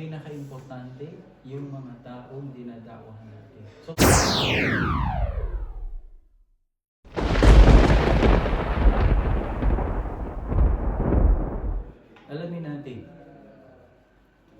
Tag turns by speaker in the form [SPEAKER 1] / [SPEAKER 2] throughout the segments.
[SPEAKER 1] pinaka-importante, yung mga taong dinadawahan natin. So, alamin natin.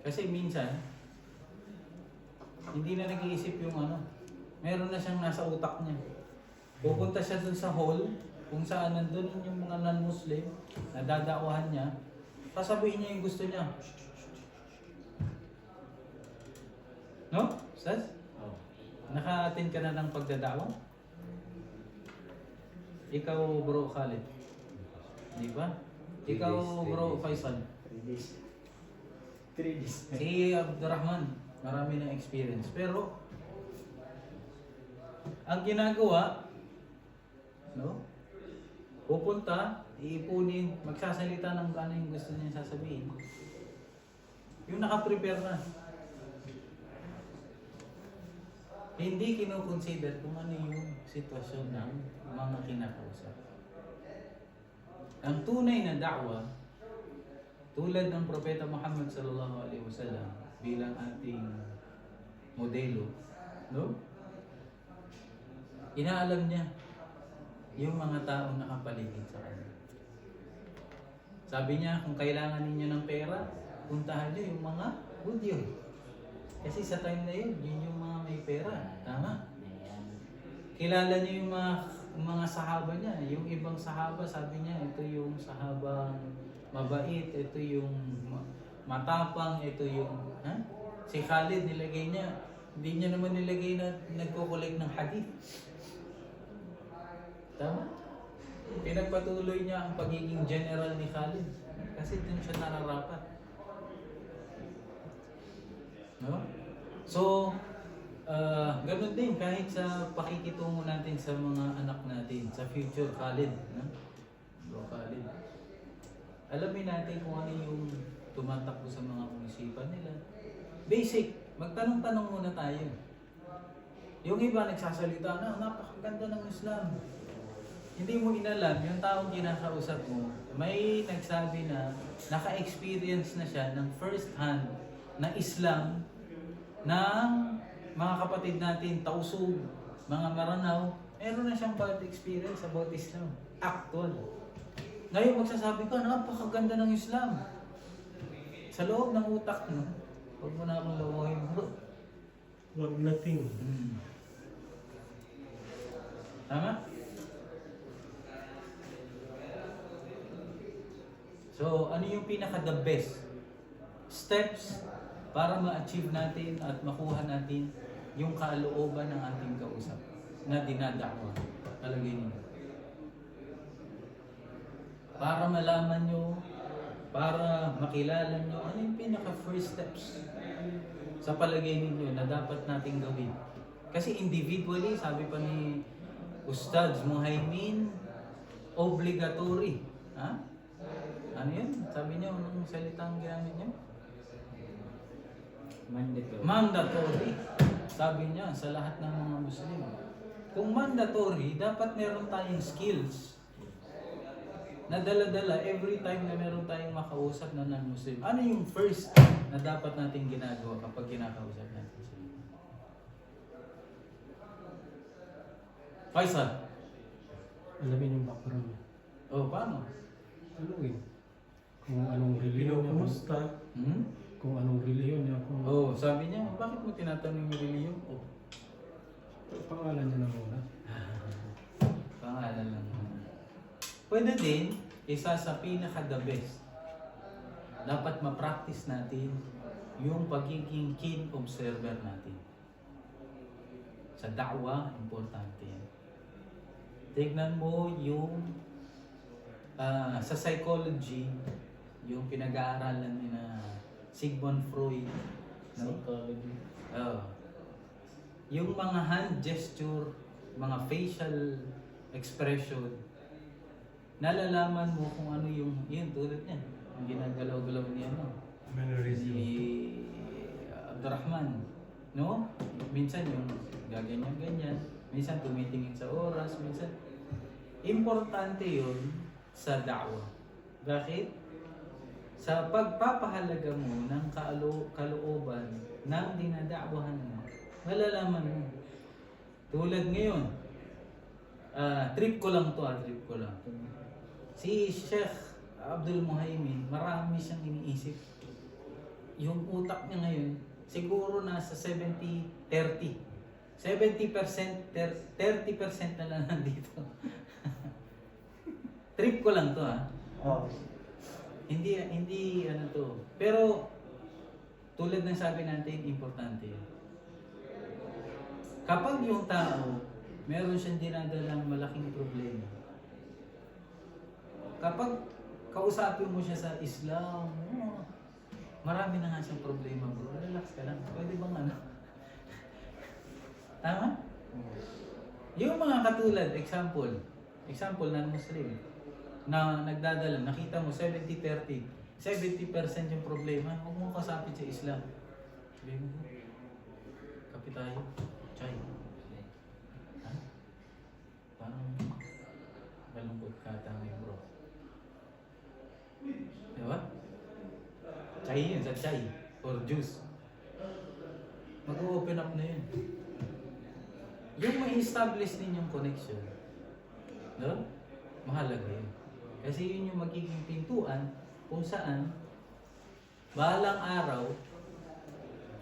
[SPEAKER 1] Kasi minsan, hindi na nag-iisip yung ano, meron na siyang nasa utak niya. Pupunta siya dun sa hall, kung saan nandun yung mga non-Muslim, na dadakwahan niya, sasabihin niya yung gusto niya. No?
[SPEAKER 2] Oh.
[SPEAKER 1] Naka-attend ka na ng pagdadawa? Ikaw, bro Khalid. Di ba? Ikaw, bro. Faisal.
[SPEAKER 2] Three days. Three days.
[SPEAKER 1] Si Abdurrahman, marami na experience. Pero, ang ginagawa, no? Pupunta, iipunin, magsasalita ng ano yung gusto niya sasabihin. Yung nakaprepare na. Hindi kinoconsider kung ano yung sitwasyon ng mga kinakausap. Ang tunay na da'wa, tulad ng Propeta Muhammad sallallahu alaihi wasallam bilang ating modelo, no? Inaalam niya yung mga taong nakapaligid sa kanya. Sabi niya, kung kailangan ninyo ng pera, puntahan niyo yung mga Hudyo. Kasi sa time na yun, yun yung mga may pera. Tama? Kilala niyo yung mga, mga sahaba niya. Yung ibang sahaba, sabi niya, ito yung sahabang mabait, ito yung ma- matapang, ito yung... Ha? Si Khalid, nilagay niya, hindi niya naman nilagay na nagkukulik ng hadith. Tama? Pinagpatuloy niya ang pagiging general ni Khalid. Kasi dun siya nararapat. No? So, uh, ganun din kahit sa pakikitungo natin sa mga anak natin, sa future Khalid. No? Bro Khalid. Alamin natin kung ano yung tumatakbo sa mga munisipan nila. Basic, magtanong-tanong muna tayo. Yung iba nagsasalita na, napakaganda ng Islam. Hindi mo inalam, yung taong kinakausap mo, may nagsabi na naka-experience na siya ng first hand na Islam ng mga kapatid natin, tausug, mga maranaw, meron na siyang bad experience about Islam. Actual. Ngayon magsasabi ka, napakaganda ng Islam. Sa loob ng utak mo, huwag mo na akong lawahin bro.
[SPEAKER 3] Wag nating.
[SPEAKER 1] Hmm. Tama? So, ano yung pinaka the best steps para ma-achieve natin at makuha natin yung kalooban ng ating kausap na dinadakwa. Talagay ninyo. Para malaman nyo, para makilala nyo, ano yung pinaka first steps sa palagay ninyo na dapat nating gawin. Kasi individually, sabi pa ni Ustads Muhaimin, obligatory. Ha? Ano yun? Sabi niyo, anong salitang ginamit niyo?
[SPEAKER 2] Mandatory.
[SPEAKER 1] Mandatory. Sabi niya sa lahat ng mga Muslim. Kung mandatory, dapat meron tayong skills na dala-dala every time na meron tayong makausap na non-Muslim. Ano yung first na dapat natin ginagawa kapag kinakausap natin sila? Faisal.
[SPEAKER 3] Alamin yung background niya.
[SPEAKER 1] Oh, paano?
[SPEAKER 3] Tanungin. Kung anong reliyon niya.
[SPEAKER 2] Kinukumusta?
[SPEAKER 1] Hmm?
[SPEAKER 3] Kung anong reliyon niya. Kung
[SPEAKER 1] Oh, sabi niya, bakit mo tinatanong yung reliyon ko?
[SPEAKER 3] pangalan niya na muna.
[SPEAKER 1] Pangalan lang. Pwede din, isa sa pinaka the best. Dapat ma-practice natin yung pagiging keen observer natin. Sa da'wa, importante yan. Tignan mo yung ah, sa psychology, yung pinag-aaralan ni na Sigmund Freud. No?
[SPEAKER 2] Psychology.
[SPEAKER 1] Oo. yung mga hand gesture, mga facial expression, nalalaman mo kung ano yung, yun tulad niyan, yung ginagalaw-galaw ni ano,
[SPEAKER 3] Mannerism.
[SPEAKER 1] si Abdurrahman. No? Minsan yung gaganyan-ganyan, minsan tumitingin sa oras, minsan. Importante yun sa da'wa. Bakit? Sa pagpapahalaga mo ng kaalo, kalooban ng dinadakwahan mo, malalaman mo. Tulad ngayon, ah, trip ko lang to, ah, trip ko lang. Si Sheikh Abdul Muhaymin, marami siyang iniisip. Yung utak niya ngayon, siguro nasa 70-30. 70%, ter- 30% na lang nandito. Trip ko lang to ha.
[SPEAKER 2] Oo.
[SPEAKER 1] Hindi, hindi ano to. Pero, tulad ng sabi natin, importante yun. Kapag yung tao, meron siyang dinadalang malaking problema, kapag kausapin mo siya sa Islam, oh, marami na nga siyang problema bro. Relax ka lang. Pwede bang ano? Tama? Yung mga katulad, example, example ng Muslim, na nagdadala, nakita mo 70-30, 70% yung problema, huwag mo kasapit sa Islam. Sabi mo, kape tayo, chay. Ha? Parang malungkot ka tama bro. Diba? Chay yun, sa chay. Or juice. Mag-open up na yun. Yung ma-establish ninyong connection, no? Mahalaga yun. Kasi yun yung magiging pintuan kung saan balang araw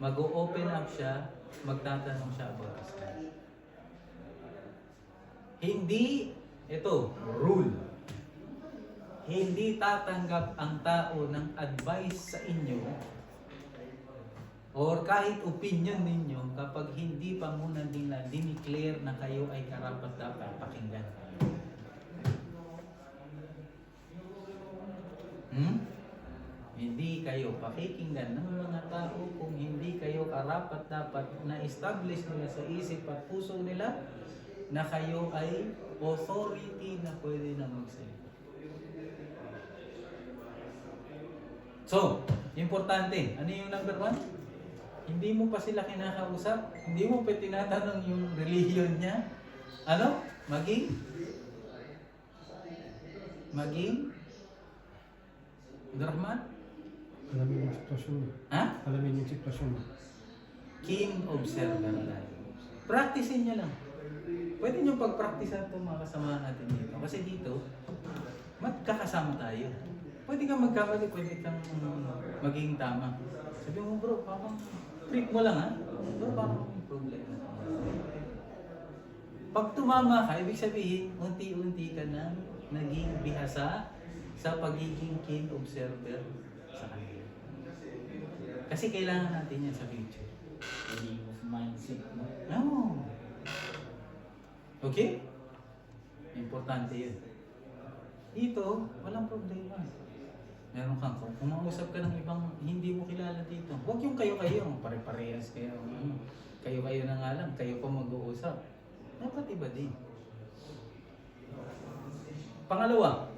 [SPEAKER 1] mag-open up siya, magtatanong siya about Islam. Hindi, ito, rule. Hindi tatanggap ang tao ng advice sa inyo or kahit opinion ninyo kapag hindi pa muna nila dineclare na kayo ay karapat dapat pakinggan. Hmm? Hindi kayo pakikinggan ng mga tao kung hindi kayo karapat dapat na establish nila sa isip at puso nila na kayo ay authority na pwede na magsalita. So, importante. Ano yung number one? Hindi mo pa sila kinakausap. Hindi mo pa tinatanong yung religion niya. Ano? Maging? Maging? Abdurrahman?
[SPEAKER 3] Alamin yung sitwasyon mo.
[SPEAKER 1] Ha?
[SPEAKER 3] Alamin yung sitwasyon mo.
[SPEAKER 1] Keen observer tayo. Practicein nyo lang. Pwede nyo pag-practicean itong mga kasama natin dito. Kasi dito, magkakasama tayo. Pwede kang magkamali, pwede kang maging tama. Sabi mo bro, parang trick mo lang ha. Bro, parang problema. Pag tumama ka, ibig sabihin, unti-unti ka na naging bihasa sa pagiging keen observer sa kanila. Kasi kailangan natin yan sa future.
[SPEAKER 2] Hindi mo mindset mo.
[SPEAKER 1] No. Okay? Importante yun. Dito, walang problema. Meron kang, kung kumausap ka ng ibang hindi mo kilala dito, huwag yung kayo-kayo, pare-parehas kayo. mm, Kayo-kayo na nga lang, kayo pa mag-uusap. Dapat iba din. Pangalawa,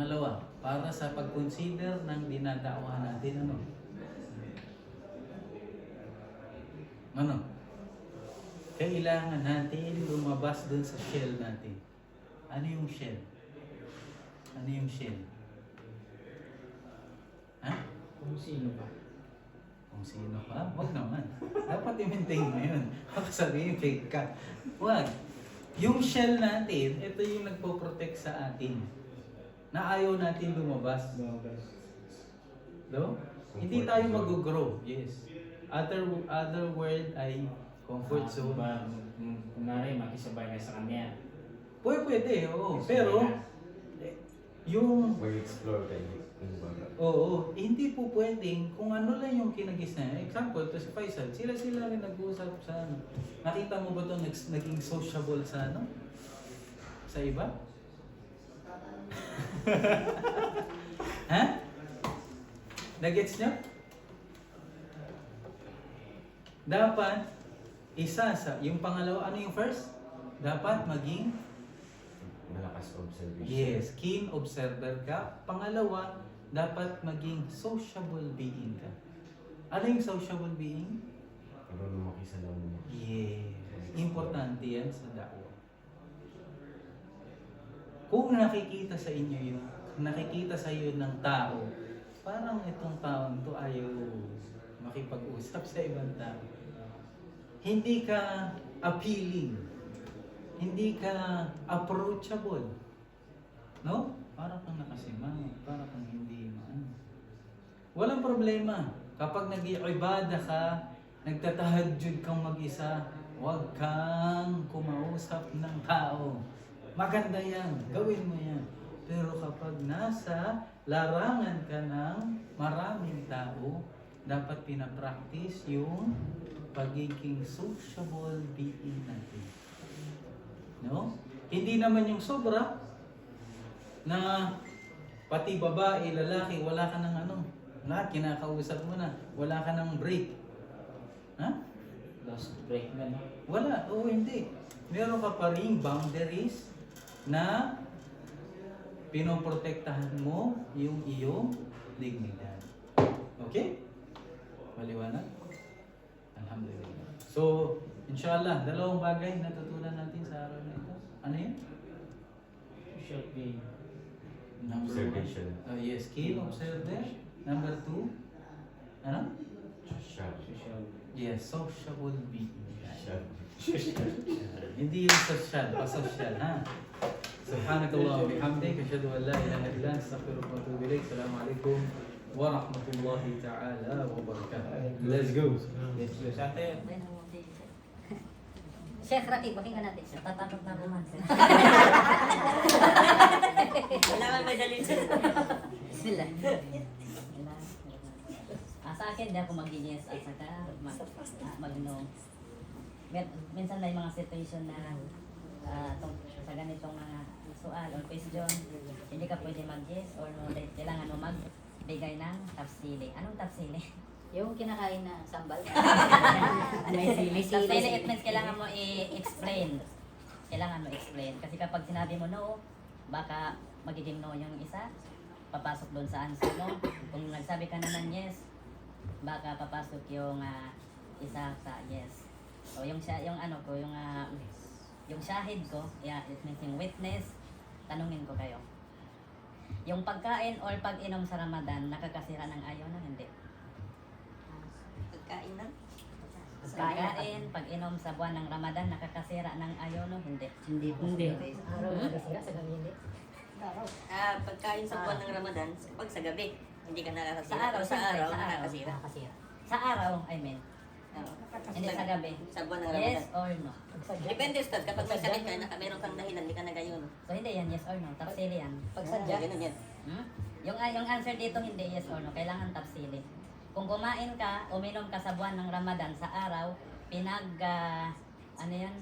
[SPEAKER 1] pangalawa, para sa pag-consider ng dinadawahan natin, ano? Ano? Kailangan natin lumabas dun sa shell natin. Ano yung shell? Ano yung shell? Ha?
[SPEAKER 2] Kung sino ba?
[SPEAKER 1] Kung sino ka? Huwag naman. Dapat i-maintain mo yun. Baka sabihin fake ka. Huwag. Yung shell natin, ito yung nagpo-protect sa atin. Na ayaw natin lumabas. No? Hindi tayo mag-grow. Yes. Other other word ay comfort
[SPEAKER 2] Ah,
[SPEAKER 1] zone.
[SPEAKER 2] Ba, kung kunwari, makisabay ka sa kanya.
[SPEAKER 1] Pwede, pwede, oo. Pero, eh, yung,
[SPEAKER 4] Mag-explore kayo. Kung baga.
[SPEAKER 1] oo, eh, hindi po pwedeng kung ano lang yung kinagis na. Example, to si Faisal, sila-sila rin nag-uusap sa ano. Nakita mo ba ito naging sociable sa ano? Sa iba? ha? Nagets nyo? Dapat, isa sa, yung pangalawa, ano yung first? Dapat maging
[SPEAKER 4] Malakas observation.
[SPEAKER 1] Yes, keen observer ka. Pangalawa, dapat maging sociable being ka. Ano yung sociable being?
[SPEAKER 4] Marunong makisalamuha.
[SPEAKER 1] Yes. Importante yan sa da'wa. Kung nakikita sa inyo yun, nakikita sa iyo ng tao, parang itong taong to ayaw makipag-usap sa ibang tao. Hindi ka appealing. Hindi ka approachable. No? Para kang nakasimangot, para kang hindi maano. Walang problema. Kapag nag-iibada ka, nagtatahajjud kang mag-isa, huwag kang kumausap ng tao. Maganda yan. Gawin mo yan. Pero kapag nasa larangan ka ng maraming tao, dapat pinapractice yung pagiging sociable being natin. No? Hindi naman yung sobra na pati babae, lalaki, wala ka ng ano. Lahat kinakausap mo na. Wala ka ng break. Ha?
[SPEAKER 2] Lost break na?
[SPEAKER 1] Wala. Oo, hindi. Meron ka pa rin boundaries na pinoprotektahan mo yung iyong dignidad. Okay? Maliwanag? Alhamdulillah. So, inshallah, dalawang bagay na natutunan natin sa araw na ito. Ano yun?
[SPEAKER 2] Social being.
[SPEAKER 1] Number
[SPEAKER 4] Observation.
[SPEAKER 1] one. Uh, yes, keen observer. Number two. Ano?
[SPEAKER 2] Social.
[SPEAKER 1] Yes, sociable being.
[SPEAKER 4] Siya.
[SPEAKER 1] Hindi yung social, pa-social ha. سبحانك اللهم وبحمدك أشهد أن لا إله إلا أنت أستغفرك وأتوب إليك السلام عليكم ورحمة الله تعالى وبركاته Let's go
[SPEAKER 2] Let's go sa atin.
[SPEAKER 5] Sheikh Rakib, pakinggan natin. Tatakot na naman.
[SPEAKER 6] Wala man may dalil sa
[SPEAKER 5] Bismillah. Ah, sa akin, di ako mag-yes at saka mag, ah, mag-no. Min- Minsan may mga situation na ah, tong, sa ganitong mga sual or question, hindi ka pwede mag-yes or no, dahil kailangan mo magbigay ng tafsili. Anong tafsili?
[SPEAKER 6] Yung kinakain na sambal.
[SPEAKER 5] May
[SPEAKER 6] sili.
[SPEAKER 5] Tafsili, it means kailangan mo i-explain. Kailangan mo explain. Kasi kapag sinabi mo no, baka magiging no yung isa, papasok doon sa answer mo. Kung nagsabi ka naman yes, baka papasok yung ah, isa sa yes. So yung siya, yung ano ko, yung ah, yung shahid ko, yeah, it means yung witness, tanungin ko kayo. Yung pagkain or pag-inom sa Ramadan, nakakasira ng ayaw na hindi.
[SPEAKER 6] Pagkain na.
[SPEAKER 5] Pagkain, pag-inom sa buwan ng Ramadan, nakakasira ng ayaw no hindi.
[SPEAKER 6] Hindi po.
[SPEAKER 5] Hindi.
[SPEAKER 6] Araw nakasira sa gabi hindi. Ah, pagkain sa buwan ng Ramadan, pag sa gabi, hindi ka nakakasira.
[SPEAKER 5] Sa
[SPEAKER 6] araw,
[SPEAKER 5] sa araw.
[SPEAKER 6] nakakasira.
[SPEAKER 5] Sa araw, I mean.
[SPEAKER 6] Oo.
[SPEAKER 5] Hindi sa gabi.
[SPEAKER 6] Sa buwan ng Ramadan.
[SPEAKER 5] Yes or no?
[SPEAKER 6] Depende, Ustad. Kapag may sakit ka, naka, meron kang dahilan, hindi ka na gayon.
[SPEAKER 5] So hindi yan yes or no, tapsili yan.
[SPEAKER 6] Pagsadya. Ganun yan.
[SPEAKER 5] Hmm? Yung, ah, yung answer dito hindi yes or no, kailangan tapsili. Kung kumain ka, uminom ka sa buwan ng Ramadan sa araw, pinag, ah, ano yan?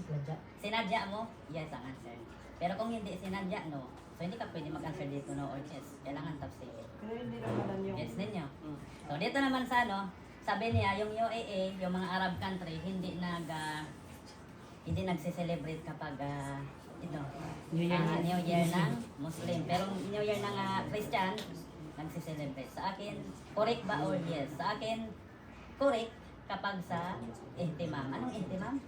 [SPEAKER 5] Sinadya mo, yes ang answer. Pero kung hindi sinadya, no. So hindi ka pwede mag-answer dito no or yes. Kailangan tapsili. Yes ninyo.
[SPEAKER 6] Mm.
[SPEAKER 5] So dito naman sa ano, sabi niya yung UAE, yung mga Arab country hindi nag ah, hindi nagse-celebrate kapag ah, ito New Year, New Year ng Muslim. Pero New Year ng ah, Christian nagse-celebrate. Sa akin, correct ba or yes? Sa akin, correct kapag sa ihtimam. Anong ihtimam?